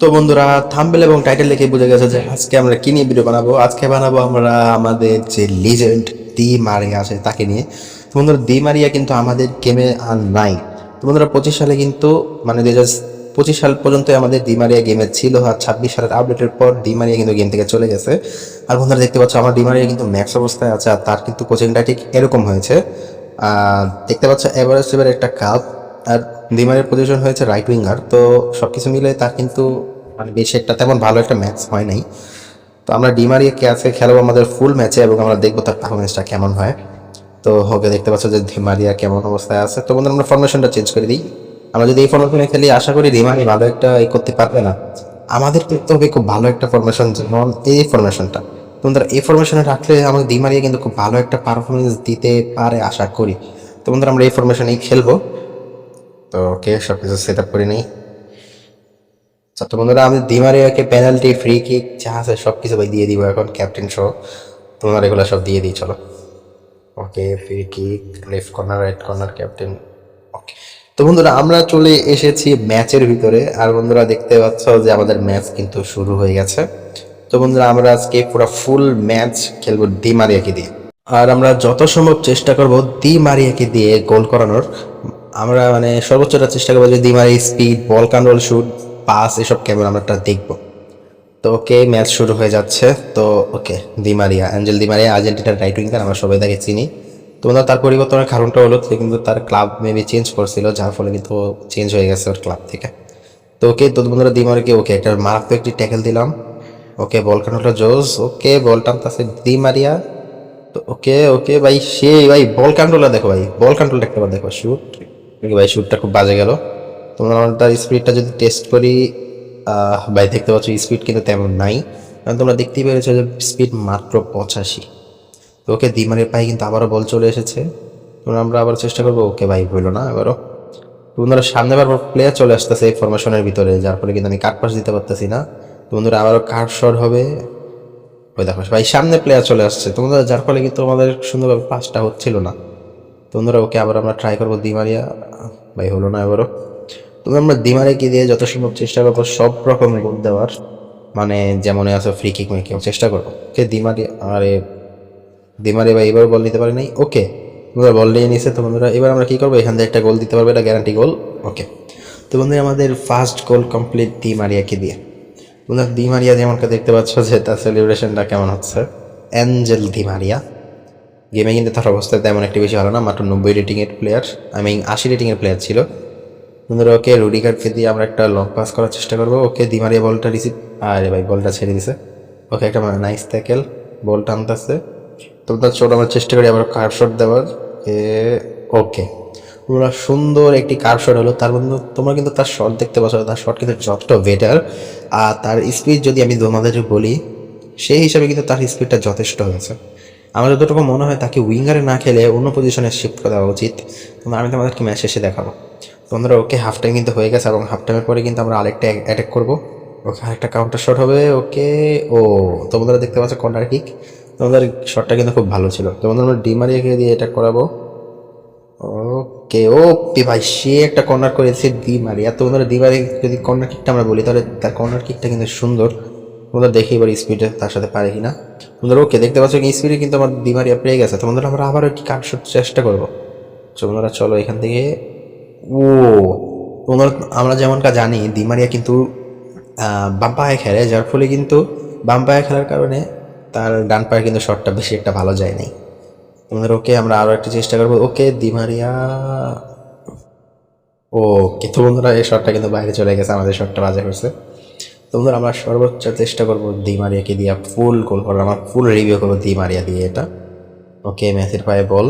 তো বন্ধুরা থাম্বেল এবং টাইটেল দেখে বুঝে গেছে যে আজকে আমরা কি নিয়ে ভিডিও বানাবো? আজকে বানাবো আমরা আমাদের যে লিজেন্ড দি মারিয়া আছে তাকে নিয়ে। তো বন্ধুরা, দি মারিয়া কিন্তু আমাদের গেমে আর নাই। তো বন্ধুরা, পঁচিশ সালে কিন্তু মানে দু পঁচিশ সাল পর্যন্ত আমাদের দি মারিয়া গেমে ছিল আর ছাব্বিশ সালের আপডেটের পর দি মারিয়া কিন্তু গেম থেকে চলে গেছে। আর বন্ধুরা, দেখতে পাচ্ছ আমার দি মারিয়া কিন্তু ম্যাক্স অবস্থায় আছে আর তার কিন্তু কোচিংটা ঠিক এরকম হয়েছে। দেখতে পাচ্ছ এভারেস্ট এবার একটা কাপ আর দিমারের পজিশন হয়েছে রাইট উইঙ্গার তো সব কিছু মিলে তার কিন্তু মানে বেশি একটা তেমন ভালো একটা ম্যাচ হয় নাই। তো আমরা ডিমারিয়ে কে আছে খেলব আমাদের ফুল ম্যাচে এবং আমরা দেখব তার পারফরমেন্সটা কেমন হয়। তো ওকে দেখতে পাচ্ছ যে ডিমারিয়া কেমন অবস্থায় আছে। তো বন্ধুরা, আমরা ফরমেশনটা চেঞ্জ করে দিই। আমরা যদি এই ফরমেশনে খেলি, আশা করি ডিমারি ভালো একটা ই করতে পারবে না। আমাদের করতে হবে খুব ভালো একটা ফরমেশন যেমন এই ফরমেশনটা বন্ধুরা, এই ফরমেশনে রাখলে আমাদের ডিমারিয়া কিন্তু খুব ভালো একটা পারফরমেন্স দিতে পারে, আশা করি। তো বন্ধুরা, আমরা এই ফরমেশনেই খেলব। তো ওকে, সব কিছু সেট আপ করে নিই। তো বন্ধুরা, আমি দিমারিয়াকে পেনাল্টি ফ্রি কিক যা আছে সব কিছু ভাই দিয়ে দিব এখন ক্যাপ্টেন সহ। তোমার এগুলো সব দিয়ে দিই, চলো। Okay free kick left corner right corner captain okay তো বন্ধুরা, আমরা চলে এসেছি ম্যাচের ভিতরে। আর বন্ধুরা, দেখতে পাচ্ছ যে আমাদের ম্যাচ কিন্তু শুরু হয়ে গেছে। তো বন্ধুরা, আমরা আজকে পুরো ফুল ম্যাচ খেলব দি মারিয়াকে দিয়ে। আর আমরা যত সম্ভব চেষ্টা করব দি মারিয়াকে দিয়ে গোল করানোর। আমরা মানে সর্বোচ্চটা চেষ্টা করব যে Di Maria speed ball control shoot pass এসব কেমন আমরা দেখব। তো ওকে ম্যাচ শুরু হয়ে যাচ্ছে। তো ওকে দিমারিয়া অ্যাঞ্জেল দিমারিয়া আর্জেন্টিনার রাইট উইঙ্গার আমরা সবাই তাকে চিনি। তো ওনার তার পরিবর্তনের কারণটা হলো কিন্তু তার ক্লাব মেবি চেঞ্জ করছিল, যার ফলে কিন্তু চেঞ্জ হয়ে গেছে ওর ক্লাব থেকে। তো ওকে তো বন্ধুরা দিমারিকে ওকে একটা মারাত্মক একটি ট্যাকেল দিলাম। ওকে বল কাটানোটা জোস। ওকে বল টানতেছে দিমারিয়া তো ওকে ওকে ভাই সে ভাই বল কন্ট্রোলটা দেখো, ভাই বল কন্ট্রোল একটা দেখো শুট ভাই শুটটা খুব বাজে গেল। তোমরা তার স্পিডটা যদি টেস্ট করি ভাই, দেখতে পাচ্ছ স্পিড কিন্তু তেমন নাই। কারণ তোমরা দেখতেই পেরেছ যে স্পিড মাত্র পঁচাশি। তো ওকে দিমানের পায়ে কিন্তু আবারও বল চলে এসেছে। তোমরা আমরা আবার চেষ্টা করব, ওকে ভাই, হইল না এবারও বন্ধুরা, সামনে বারবার প্লেয়ার চলে আসতেছে এই ফরমেশনের ভিতরে, যার ফলে কিন্তু আমি কাট পাস দিতে পারতেছি না। বন্ধুরা, আবারও কাট শট হবে। ওই দেখো, ভাই, সামনে প্লেয়ার চলে আসছে। তোমরা যার ফলে কিন্তু আমাদের সুন্দরভাবে পাসটা হচ্ছিল না। তোমরা ওকে আবার আমরা ট্রাই করব দিমারিয়া ভাই, হলো না এবারও। তোমরা আমরা দিমারিয়াকে দিয়ে যত সম্ভব চেষ্টা করব, সব রকম গোল দেওয়ার। মানে যেমন আছে ফ্রি কিক মেকিং চেষ্টা করব। ওকে দিমারিয়া আরে দিমারিয়া ভাই এবার বল নিতে পারি নাই? ওকে তোমরা বল নিয়ে নিছে তো বন্ধুরা। এবার আমরা কী করব? এখান থেকে একটা গোল দিতে পারব, এটা গ্যারান্টি গোল ওকে, তো বন্ধুরা, আমাদের ফার্স্ট গোল কমপ্লিট দিমারিয়াকে দিয়ে। বন্ধুরা দিমারিয়া যেমনটা দেখতে পাচ্ছ যে তার সেলিব্রেশনটা কেমন হচ্ছে? অ্যাঞ্জেল দিমারিয়া গেমে কিন্তু তার অবস্থা তেমন একটা বেশি ভালো না, মাত্র নব্বই রেটিংয়ের প্লেয়ার আই মিন আশি রেটিংয়ের প্লেয়ার ছিল। বন্ধুরা ওকে রুডিগারকে দিয়ে আমরা একটা লং পাস করার চেষ্টা করব, ওকে দিমারিয়া বলটা রিসিভ আরে ভাই বলটা ছেড়ে দিছে। ওকে একটা নাইস ট্যাকেল বল টানতেছে। তো তার ছোট আমরা চেষ্টা করি আবার কার শট দেওয়ার, এ ওকে তোমরা সুন্দর একটি কার শট হলো, তার মধ্যে তোমরা কিন্তু তার শট দেখতে পাচ্ছ, তার শট কিন্তু যতটা বেটার আর তার স্পিড যদি আমি তোমাদের বলি, সেই হিসাবে কিন্তু তার স্পিডটা যথেষ্ট হয়েছে। আমার যতটুকু মনে হয় তাকে উইঙ্গারে না খেলে অন্য পজিশনে শিফট করা উচিত। আমি তোমাদেরকে ম্যাচ শেষে দেখাবো। তোমরা ওকে হাফ টাইম কিন্তু হয়ে গেছে এবং হাফ টাইমের পরে কিন্তু আমরা আরেকটা অ্যাটাক করব। ওকে, আরেকটা কাউন্টার শট হবে ওকে ও তোমরা দেখতে পাচ্ছ কর্নার কিক তোমাদের শটটা কিন্তু খুব ভালো ছিল। তোমাদের আমরা ডিমারিয়াকে দিয়ে এটা করাবো। ওকে ও পি ভাই, সে একটা কর্নার করেছে দি মারিয়া। তো ওনারা দি মারি যদি কর্নার কিকটা আমরা বলি, তাহলে তার কর্নার কিকটা কিন্তু সুন্দর। তোমরা দেখি এবার স্পিডে তার সাথে পারে কিনা। তোমরা ওকে দেখতে পাচ্ছ কি স্পিডে কিন্তু আমার দি মারিয়া পেয়ে গেছে। তোমাদের আমরা আবার একটি কাট শট চেষ্টা করব। তোমরা চলো এখান থেকে। ও তোমরা আমরা যেমনটা জানি দিমারিয়া কিন্তু আহ, বাম পায়ে খেলে যার ফলে কিন্তু বাম পায়ে খেলার কারণে তার ডান পায়ে কিন্তু শটটা বেশি একটা ভালো যায় নাই। তোমাদের ওকে আমরা আরও একটা চেষ্টা করব। ওকে দিমারিয়া ও কিন্তু বন্ধুরা এই শটটা কিন্তু বাইরে চলে গেছে আমাদের শটটা বাজে করছে। তোমরা আমরা সর্বোচ্চ চেষ্টা করব দিমারিয়াকে দিয়ে ফুল গোল করার, আমার ফুল রিভিউ করব দিমারিয়া দিয়ে এটা। ওকে, মেসির পায়ে বল।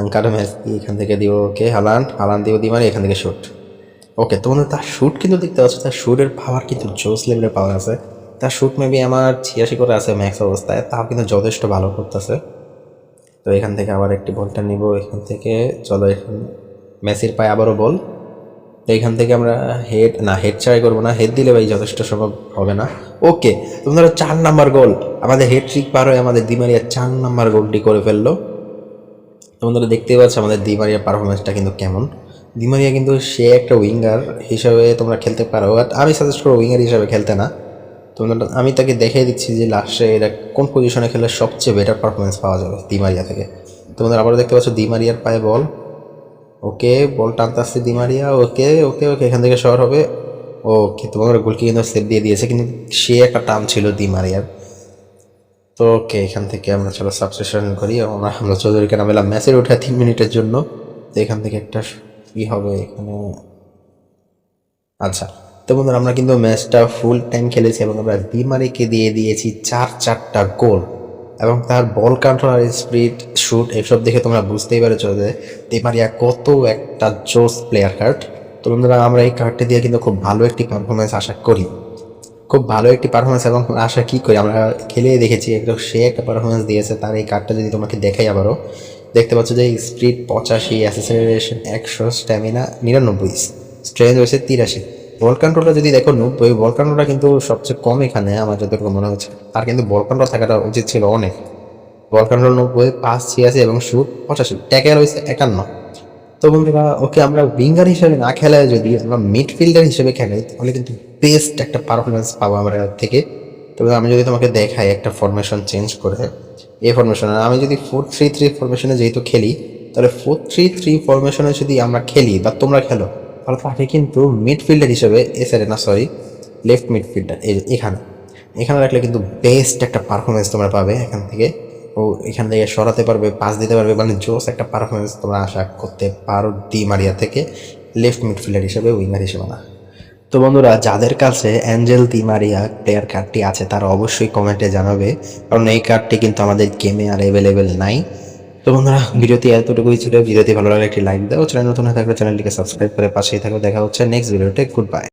আঙ্কার দিয়ে এখান থেকে দিব ওকে, হালান হালান দিব দিমারি এখান থেকে শুট ওকে তোমাদের তার শ্যুট কিন্তু দেখতে পাচ্ছ, তার শ্যুটের পাওয়ার কিন্তু জোস লেভেলের পাওয়ার আছে। তার শ্যুট মেবি আমার ছিয়াশি করে আছে ম্যাক্স অবস্থায়, তাও কিন্তু যথেষ্ট ভালো করতেছে। তো এখান থেকে আবার একটি বলটা নিব, এখান থেকে, চলো এখান, মেসির পায়ে আবারও বল। তো এখান থেকে আমরা হেড না হেড ছাড়াই করব না। হেড দিলে ভাই যথেষ্ট সম্ভব হবে না। ওকে তোমরা চার নাম্বার গোল আমাদের হেড ট্রিক পার হয়ে আমাদের দিমারিয়া চার নাম্বার গোলটি করে ফেলল। তোমাদের দেখতেই পাচ্ছ আমাদের দিমারিয়ার পারফরমেন্সটা কিন্তু কেমন। দিমারিয়া কিন্তু সে একটা উইঙ্গার হিসাবে তোমরা খেলতে পারো বাট আমি সাজেস্ট করব উইঙ্গার হিসাবে খেলতে না। তোমরা আমি তাকে দেখিয়ে দিচ্ছি যে লাস্টে এটা কোন পজিশনে খেলে সবচেয়ে বেটার পারফরমেন্স পাওয়া যাবে দিমারিয়া থেকে। তোমাদের আবারও দেখতে পাচ্ছ দিমারিয়ার পায়ে বল ওকে, বল টানতে দিমারিয়া ওকে ওকে ওকে, এখান থেকে শহর হবে। ওকে তোমাদের গোলকি কিন্তু সেভ দিয়ে দিয়েছে, কিন্তু সে একটা টান ছিল দিমারিয়ার তো ওকে, এখান থেকে আমরা চলো সাবস্টেশন করি আমরা আমরা চৌধুরীকে নামেলাম ম্যাচের ওঠা তিন মিনিটের জন্য। তো এখান থেকে একটা কী হবে এখানে? আচ্ছা তো বন্ধুরা, আমরা কিন্তু ম্যাচটা ফুল টাইম খেলেছি, এবং আমরা দিমারিকে দিয়ে দিয়েছি চার চারটা গোল। এবং তার বল কন্ট্রোল আর স্পিড শুট এসব দেখে তোমরা বুঝতেই পেরেছ যে দিমারিয়া কত একটা জোস প্লেয়ার কার্ড তো বন্ধুরা, আমরা এই কার্ডটি দিয়ে কিন্তু খুব ভালো একটি পারফরমেন্স আশা করি। খুব ভালো একটি পারফরমেন্স এবং আশা কী করি, আমরা খেলেই দেখেছি একদম সে একটা পারফরমেন্স দিয়েছে, তার এই কার্ডটা যদি তোমাকে দেখাই আবারও। দেখতে পাচ্ছ যে স্পিড পঁচাশি অ্যাসেসারেশন একশো স্ট্যামিনা নিরানব্বই স্ট্রেঞ্জ হয়েছে তিরাশি। বল কন্ট্রোলটা যদি দেখো নব্বই বল কন্ট্রোলটা কিন্তু সবচেয়ে কম এখানে, আমার যতটুকু মনে হচ্ছে। আর কিন্তু বল কন্ট্রোল থাকাটা উচিত ছিল অনেক। বল কন্ট্রোল নব্বই পাঁচ, ছিয়াশি এবং শুট পঁচাশি ট্যাকেল হয়েছে একান্ন। তো বন্ধুরা, ওকে আমরা উইঙ্গার হিসেবে না খেলায় যদি আমরা মিডফিল্ডার হিসেবে খেলাই, তাহলে কিন্তু বেস্ট একটা পারফরমেন্স পাবো আমরা এর থেকে। তবে আমি যদি তোমাকে দেখাই একটা ফরমেশন চেঞ্জ করে, এই ফরমেশনে আমি যদি ফোর থ্রি থ্রি ফরমেশনে যেহেতু খেলি, তাহলে ফোর থ্রি থ্রি ফরমেশনে যদি আমরা খেলি বা তোমরা খেলো তাহলে তাকে কিন্তু মিডফিল্ডার হিসেবে, এ সাইডে না সরি লেফট মিডফিল্ডার এই এখানে। এখানে রাখলে কিন্তু বেস্ট একটা পারফরমেন্স তোমরা পাবে এখান থেকে। ও এখান থেকে সরাতে পারবে পাস দিতে পারবে মানে জোস একটা পারফরমেন্স তোমরা আশা করতে পারো ডি মারিয়া থেকে লেফট মিডফিল্ডার হিসেবে উইঙ্গার হিসেবে না। তো বন্ধুরা, যাদের কাছে অ্যাঞ্জেল দি মারিয়া প্লেয়ার কার্ডটি আছে, তারা অবশ্যই কমেন্টে জানাবে। কারণ এই কার্ডটি কিন্তু আমাদের গেমে আর অ্যাভেলেবেল নাই। তো বন্ধুরা, ভিডিওটি এতটুকুই ছিল। ভিডিওটি ভালো লাগলে একটি লাইক দাও। চ্যানেল নতুন হয়ে থাকলে চ্যানেলটিকে সাবস্ক্রাইব করে পাশেই থাকো। দেখা হচ্ছে নেক্সট ভিডিওতে। Good bye